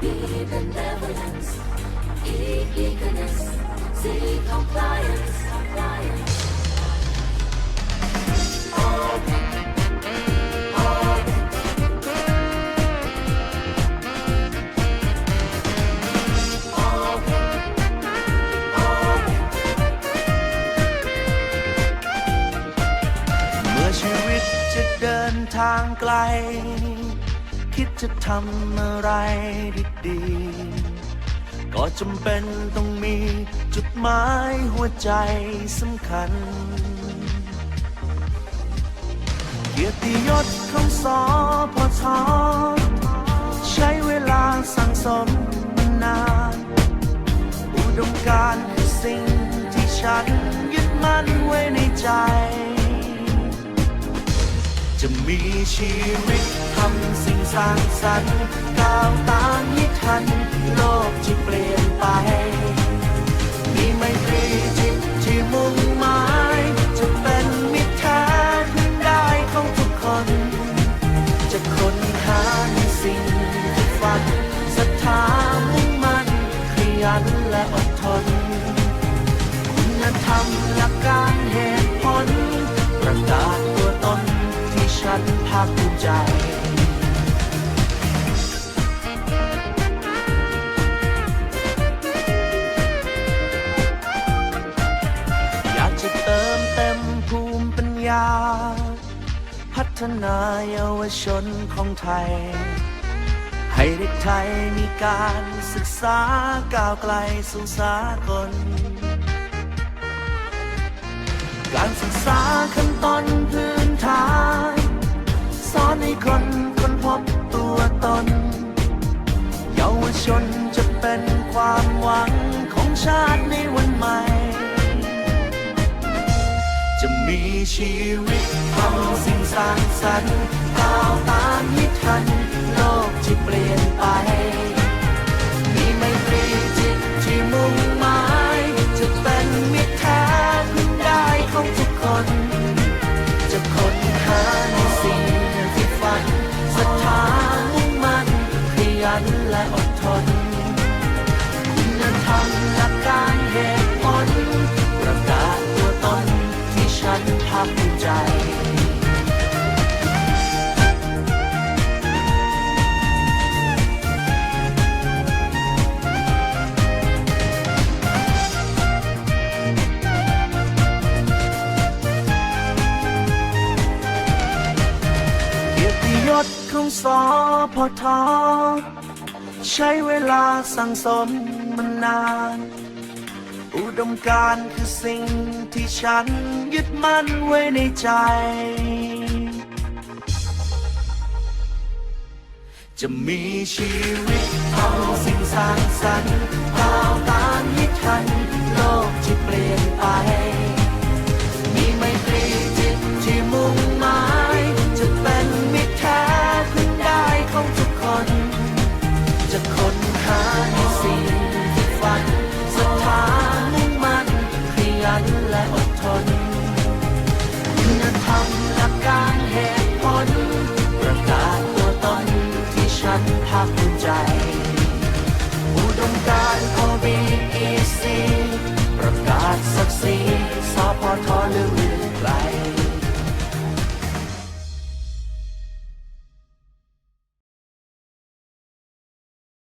Be benevolence, E eagerness, C compliance, compliance. เมื่อชีวิตจะเดินทางไกล คิดจะทำอะไรดีๆ ก็จำเป็นต้องมีจุดหมายหัวใจสำคัญ เกียรติยศของสอพอทอใช้เวลาสั่งสมมานานอุดมการณ์คือสิ่งที่ฉันยึดมั่นไว้ในใจ จะมีชีวิตทำสิ่งสร้างสรรค์ก้าวตามให้ทัน โลกที่เปลี่ยนไป มีไมตรีจิตที่มุ่งหมาย จะเป็นมิตรแท้พึ่งได้ของทุกคน จะค้นหาในสิ่งที่ฝันศรัทธามุ่งมั่นขยันและอดทน คุณธรรมหลักการเหตุ ใจอยากจะเติมเต็มภูมิปัญญา พัฒนาเยาวชนของไทย ให้เด็กไทยมีการศึกษาก้าวไกลสู่สากลการศึกษาขั้นตอนพื้นฐาน คนคนพบตัวตน เยาวชนจะเป็นความหวังของชาติในวันใหม่ จะมีชีวิตทำสิ่งสร้างสรรค์ก้าวตามให้ทัน โลกที่เปลี่ยน กียรติยศของสอพอทอใช้เวลาสั่งสมมานาน อุดมการคือสิ่งที่ฉันยึดมั่นไว้ในใจ จะมีชีวิตทำสิ่งสร้างสรรค์ก้าวตามให้ทัน โลกที่เปลี่ยนไป